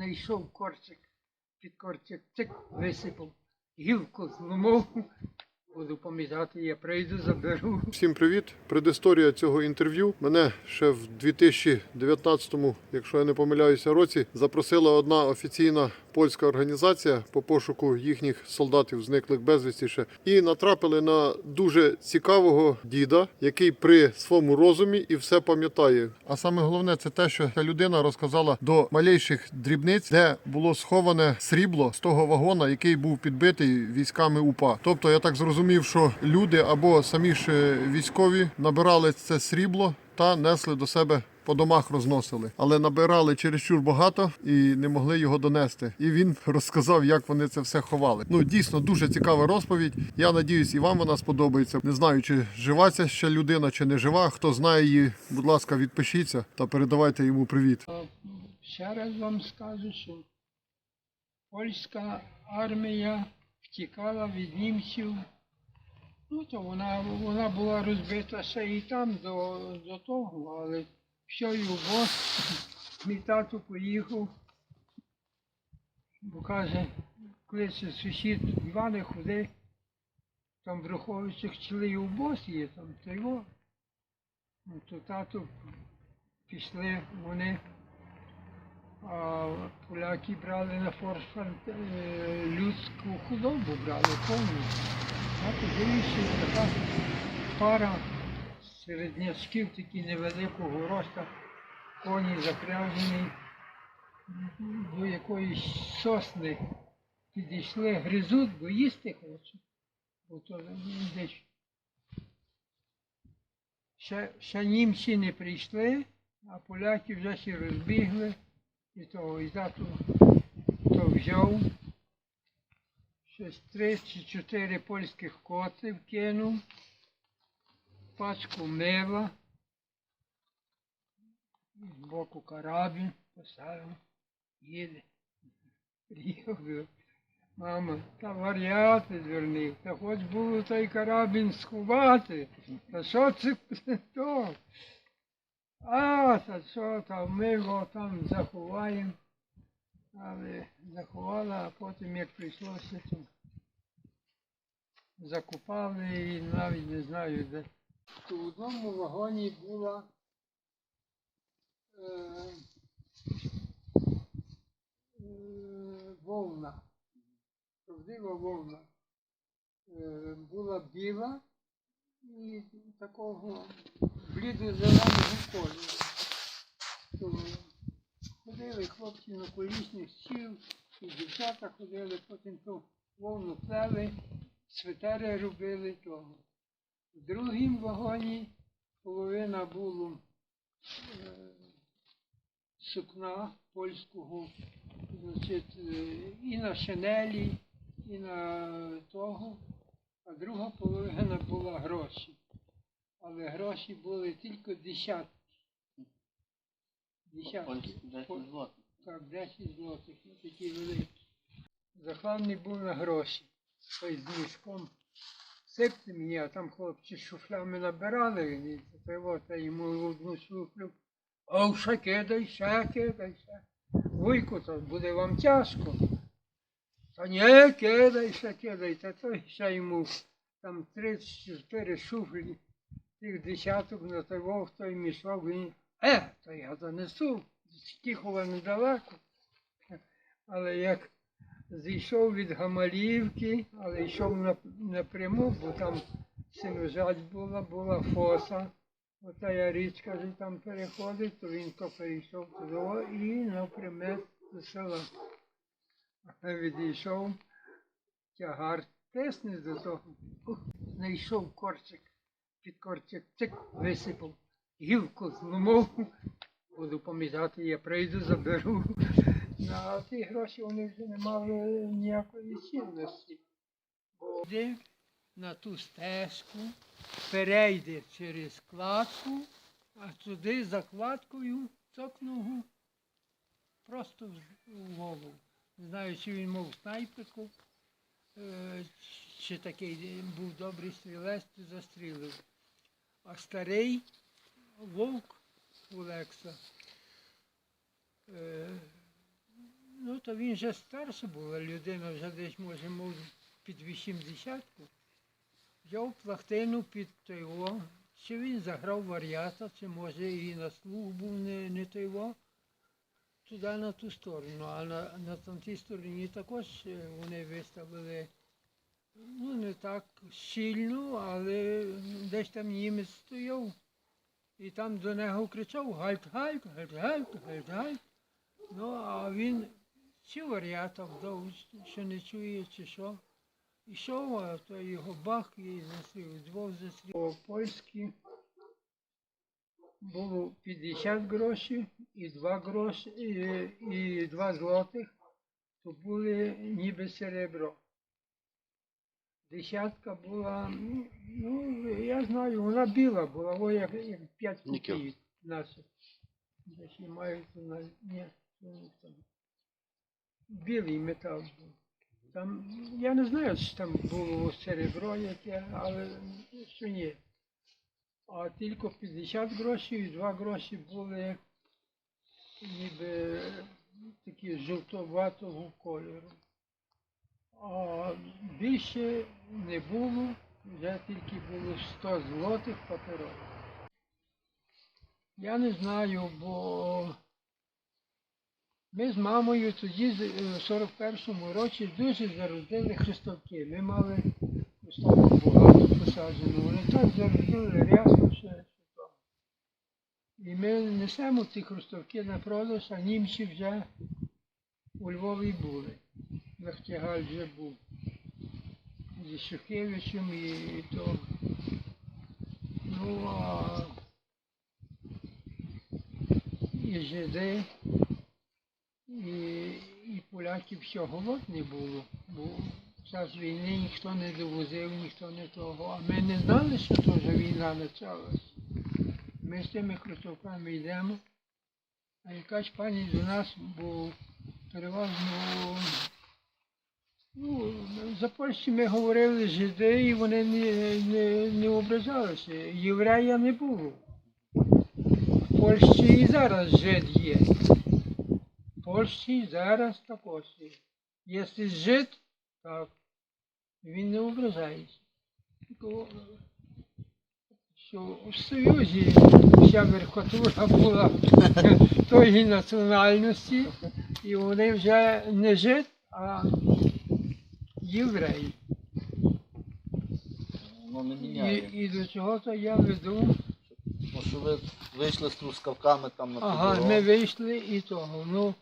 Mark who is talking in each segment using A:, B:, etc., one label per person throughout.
A: знайшов корчик, під корчик цик, висипав, гілку зломив, буду пам'ятати, я прийду, заберу.
B: Всім привіт! Предісторія цього інтерв'ю. Мене ще в 2019, якщо я не помиляюся, році запросила одна офіційна польська організація по пошуку їхніх солдатів, зниклих безвісті ще. І натрапили на дуже цікавого діда, який при своєму розумі і все пам'ятає. А саме головне це те, що ця людина розказала до малейших дрібниць, де було сховане срібло з того вагона, який був підбитий військами УПА. Тобто я так зрозумів, що люди або самі ж е, військові набирали це срібло та несли до себе. По домах розносили, але набирали чересчур багато і не могли його донести. І він розказав, як вони це все ховали. Ну дійсно дуже цікава розповідь. Я надіюсь, і вам вона сподобається. Не знаю, чи жива ця ще людина, чи не жива. Хто знає її, будь ласка, відпишіться та передавайте йому привіт.
A: Ще раз вам скажу, що польська армія втікала від німців. Ну, то вона, вона була розбита ще і там до, до того, але все і бос, мій тато поїхав, бо каже, кличе сусід Іване, ходи, там в Руховичах чили у бос є, там то його. Ну, то тато пішли вони, а поляки брали на форфант е, людську худобу, брали коні. А подивився, така пара середнячків, такі невеликого роста, коні запряжені до якоїсь сосни підійшли, гризуть, бо їсти хочуть. Бо то десь ще, ще німці не прийшли, а поляки вже всі розбігли, і того і тато то взяв. Щось три чи чотири польських коти вкинув, пачку мила, з боку карабін поставив, їде. Приїхав. Мама, та варіати звернив, та хоч було той карабін сховати. Та що це то? А, та що там, ми його там заховаємо. Але заховала, а потім як прийшлося, то закопали і навіть не знаю де. То в одному вагоні була е, е, вовна, правдива вовна. Е, була біла і такого блідо-зеленого кольору. Ходили хлопці на колісних сіл, і дівчата ходили, потім ту вовну плели, свитери робили того. В другому вагоні половина було е, сукна польського, значить, е, і на шинелі, і на того, а друга половина була гроші. Але гроші були тільки десятки. Десятки. По-
C: злотих.
A: Так, 10 злотих, ну такі великі. Захлавний був на гроші. Той з мішком. Сипте мені, а там хлопці шуфлями набирали, і це от, я йому одну шуфлю. О, ще кидай, ще кидай, ще. Вуйку, то буде вам тяжко. Та ні, кидай, ще кидай. Та той ще йому там 34 шуфлі, тих десяток на вовк, той мішок, він, е, то я занесу. Тихого недалеко. Але як зійшов від Гамаліївки, але йшов напряму, бо там синожать була, була фоса. Ота я річка вже там переходить, то він то перейшов туди і напрямет до села. Відійшов тягар тесний до того. Знайшов корчик, під корчик цик, висипав, гілку зломив. Буду пам'ятати, я прийду, заберу. А ті гроші вони вже не мали ніякої цінності. Бо на ту стежку, перейде через кладку, а туди за кладкою цокнув просто в- голову. Не знаю, чи він мав снайперку, е, чи такий був добрий стрілець, застрілив. А старий вовк Олекса. Ну, то він вже старша була людина, вже десь, може, мов під 80 Взяв плахтину під того, чи він заграв варіата, чи може і на слух був не, не того, туди на ту сторону. А на, на тій стороні також е, вони виставили ну, не так сильно, але десь там німець стояв. І там до нього кричав гальт, гальт, гальт, гальт, гальт, гальт. Ну, а він чи варіата вдовж, що не чує, чи що. Ішов, а то його бах і застрів, двох застрів. По польськи було 50 грошей і 2 гроші, і, і 2 злотих, то були ніби серебро. Десятка була, ну, ну, я знаю, вона біла була, о, як, як 5
C: Нікел.
A: копійок наших. Десь мають вона, ні, ну, там. Білий метал був. Там, я не знаю, чи там було серебро яке, але що ні. А тільки 50 грошей і 2 гроші були ніби такі жовтоватого кольору. А більше не було, вже тільки було 100 злотих паперових. Я не знаю, бо ми з мамою тоді е, в 41-му році дуже зародили хрестовки. Ми мали хрестовок багато посаджено. Вони так зародили рясно то. І ми несемо ці хрестовки на продаж, а німці вже у Львові були. Нахтягаль вже був. Зі Шухевичем і, і то. Ну, а і жиди, і, і поляків всього от не було. Бо час війни ніхто не довозив, ніхто не того. А ми не знали, що вже війна почалась. Ми з тими кросовками йдемо, а якась пані до нас, бо переважно ну, за Польщі ми говорили жиди, і вони не, не, не ображалися. Єврея не було. В Польщі і зараз жид є. Польщі зараз також є. Якщо жид, так, він не ображається. Що в Союзі вся верхотура була тої національності, і вони вже не жид, а євреї.
C: Не
A: І,
C: міняє.
A: і до чого то я веду.
C: Ну що ви вийшли з трускавками там на
A: Ага, ми вийшли і того. Ну,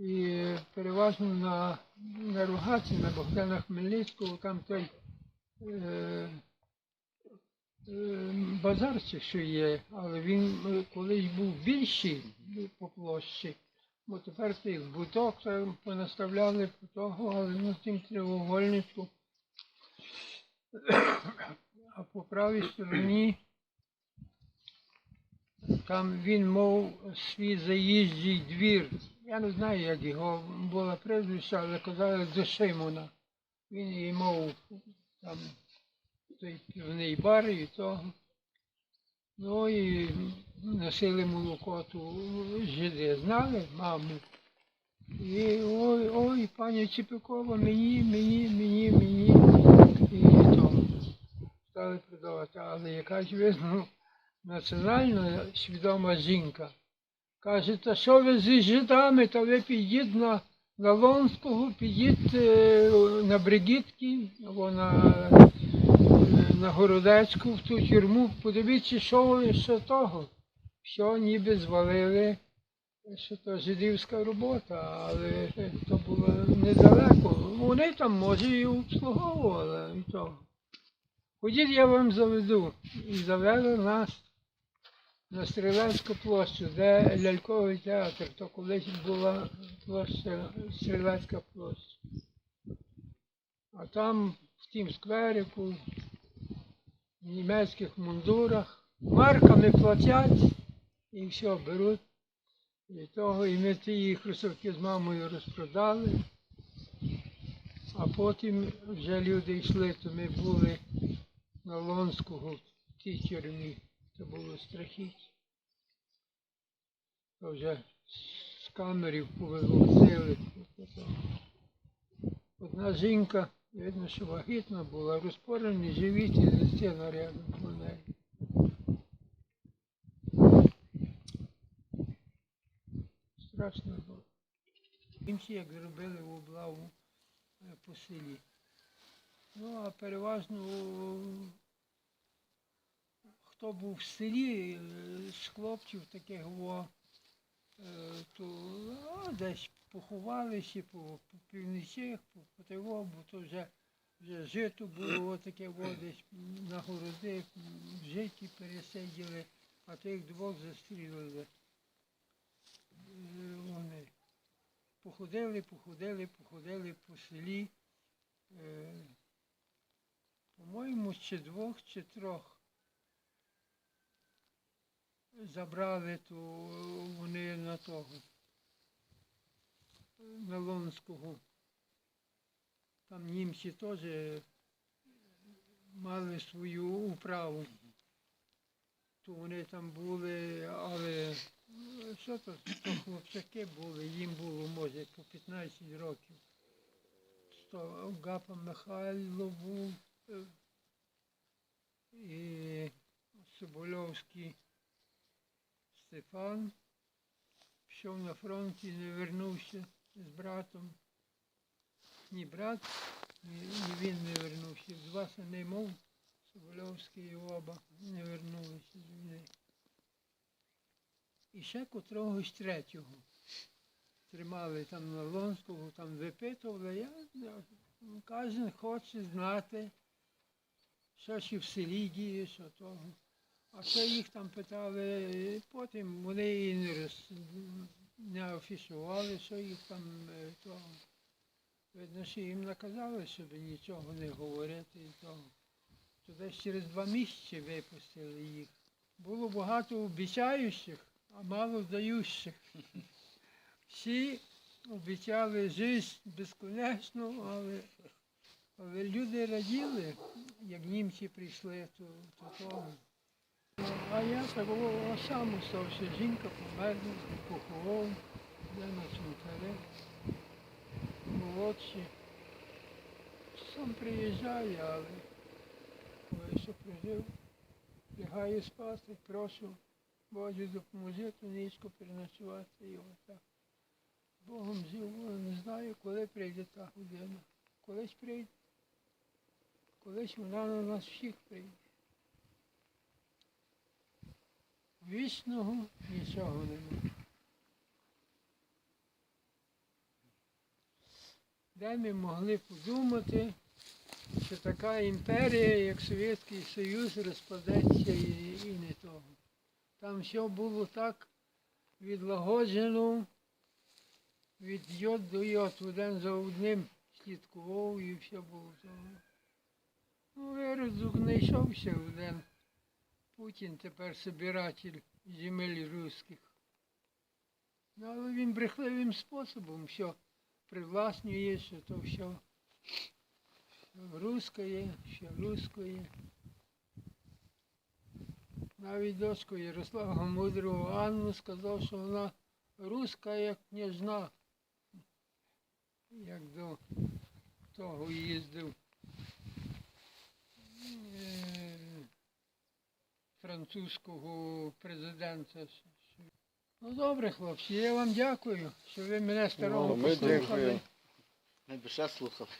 A: і переважно на, на Ругаці, на Богдана Хмельницького, там той е, е, базарчик, що є, але він е, колись був більший по площі. Бо тепер тих буток там понаставляли по того, але на тим треугольнику. А по правій стороні там він мав свій заїжджий двір. Я не знаю, як його було прізвище, але казали до Шимона. Він і мав там той півний бар і того. Ну і носили молоко ту жиди, знали маму. І ой, ой, пані Чепикова, мені, мені, мені, мені. І то стали продавати. Але якась видно національно свідома жінка. Каже, та що ви з жидами, та ви підіть на, на Лонського, підіть е, на Бригітки, або на, на Городецьку, в ту тюрму, подивіться, що, ви- що того. Що ніби звалили, що то жидівська робота, але то було недалеко. Вони там, може, і обслуговували і того. Ходіть, я вам заведу. І завели нас на Стрілецьку площу, де ляльковий театр, то колись була площа Стрілецька площа. А там в тім скверику, в німецьких мундурах, марками платять і все беруть. І того, і ми ті кросовки з мамою розпродали. А потім вже люди йшли, то ми були на Лонського в тій тюрмі. Це було страхіття. То вже з камерів повивозили. А жінка, видно, що вагітна була, розпорений живіт і дитина рядом по неї. Страшно було. Інші як зробили в облаву е, по селі. Ну, а переважно хто був в селі е, з хлопців таких во, е, то а, десь поховалися по, північах, по, по бо то вже, вже жито було таке во, десь на городи, в житті пересиділи, а тих двох застрілили. Е, Вони походили, походили, походили по селі. По-моєму, чи двох, чи трьох забрали, то вони на того, на Лонського. Там німці теж мали свою управу. То вони там були, але ну, що то, то хлопчаки були, їм було, може, по 15 років. То Гапа Михайло був е, і Собольовський Стефан. Пішов на фронт і не вернувся з братом. Ні брат, ні, він не вернувся. Два сини мов, Собольовський і оба не вернулися з війни. І ще котрогось третього тримали там на Лонського, там випитували. Я- кожен хоче знати, що ще в селі діє, що того. А що їх там питали, потім вони і не, афішували, що їх там е, того. Видно, що їм наказали, щоб нічого не говорити і. То десь через два місяці випустили їх. Було багато обіцяючих, а мало даючих. Всі обіцяли життя безконечно, але, але люди раділи, як німці прийшли, то, то того. А я такого сам остався. Жінка померла, поховав, я на цвинтарі, молодші. Сам приїжджає, але коли що прожив, лягає спати, прошу, Боже, допоможи то низько переночувати його так. Богом живу, не знаю, коли прийде та година. Колись прийде. Колись вона на нас всіх прийде. Вічного нічого нема. Де ми могли подумати, що така імперія, як Совєтський Союз, розпадеться і, і не того. Там все було так відлагоджено, від йод до йод, один за одним слідкував і все було. Ну, виродок знайшовся один. Путін тепер собиратель земель русських. Ну, але він брехливим способом все привласнює, що то все русське, що русське. Навіть дочку Ярослава Мудрого Анну сказав, що вона руська, як княжна, як до того їздив. Французького президента. Ну добре, хлопці, я вам дякую, що ви мене старого
B: послухали. ми дякуємо.
C: Ми б ще слухали.